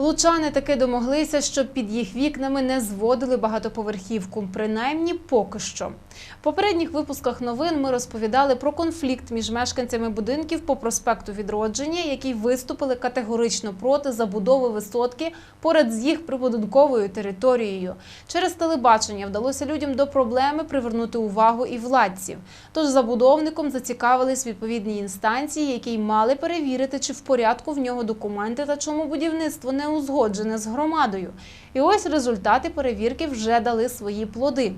Лучани таки домоглися, щоб під їх вікнами не зводили багатоповерхівку, принаймні поки що. В попередніх випусках новин ми розповідали про конфлікт між мешканцями будинків по проспекту Відродження, які виступили категорично проти забудови висотки поряд з їх прибудинковою територією. Через телебачення вдалося людям до проблеми привернути увагу і владців. Тож забудовником зацікавились відповідні інстанції, які мали перевірити, чи в порядку в нього документи та чому будівництво не узгоджене з громадою. І ось результати перевірки вже дали свої плоди.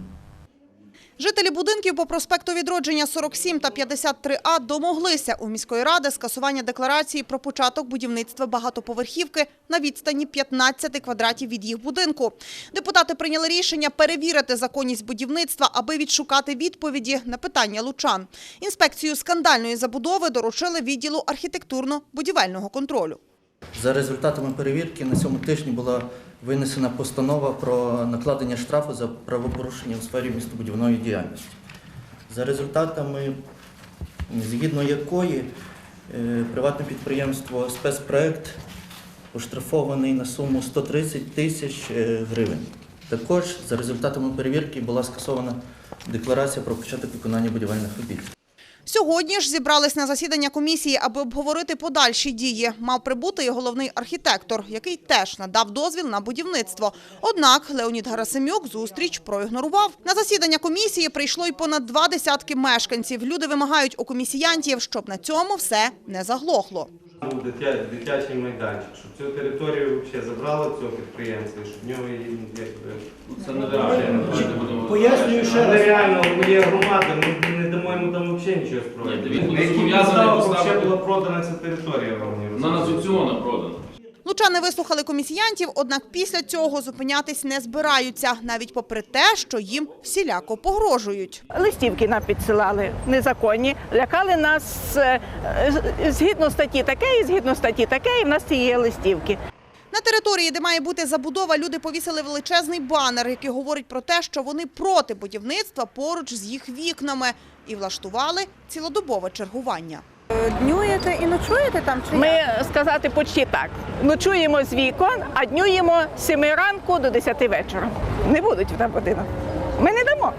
Жителі будинків по проспекту Відродження 47 та 53А домоглися у міської ради скасування декларації про початок будівництва багатоповерхівки на відстані 15 квадратів від їх будинку. Депутати прийняли рішення перевірити законність будівництва, аби відшукати відповіді на питання лучан. Інспекцію скандальної забудови доручили відділу архітектурно-будівельного контролю. За результатами перевірки на цьому тижні була винесена постанова про накладення штрафу за правопорушення у сфері містобудівної діяльності. За результатами, згідно якої е, приватне підприємство спецпроект оштрафований на суму 130 тисяч е, гривень. Також за результатами перевірки була скасована декларація про початок виконання будівельних робіт. Сьогодні ж зібрались на засідання комісії, аби обговорити подальші дії. Мав прибути і головний архітектор, який теж надав дозвіл на будівництво. Однак Леонід Гарасимюк зустріч проігнорував. На засідання комісії прийшло й понад два десятки мешканців. Люди вимагають у комісіянтів, щоб на цьому все не заглохло. Був дитя, дитячий майданчик, щоб цю територію взагалі забрали цього підприємця, щоб в нього її якби. Це нереально. Пояснюю ще Нереально, ми є громада, ми не дамо йому там взагалі нічого строїти. Ні, він На зобов'язаний підставі поставити- взагалі була продана ця територія, не, мені Вона на розкажіть? аукціона продана. Лучани вислухали комісіянтів, однак після цього зупинятись не збираються, навіть попри те, що їм всіляко погрожують. Листівки нам підсилали незаконні, лякали нас е, е, згідно статті таке і згідно статті таке, і в нас є листівки. На території, де має бути забудова, люди повісили величезний банер, який говорить про те, що вони проти будівництва поруч з їх вікнами і влаштували цілодобове чергування. Днюєте і ночуєте там чи Ми сказати почти так. Ночуємо з вікон, а днюємо з 7 ранку до 10 вечора. Не будуть в там будинок. Ми не дамо.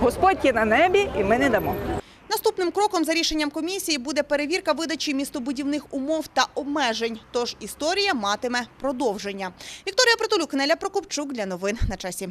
Господь є на небі, і ми не дамо. Наступним кроком за рішенням комісії буде перевірка видачі містобудівних умов та обмежень. Тож історія матиме продовження. Вікторія Притулюк, Неля Прокопчук для новин на часі.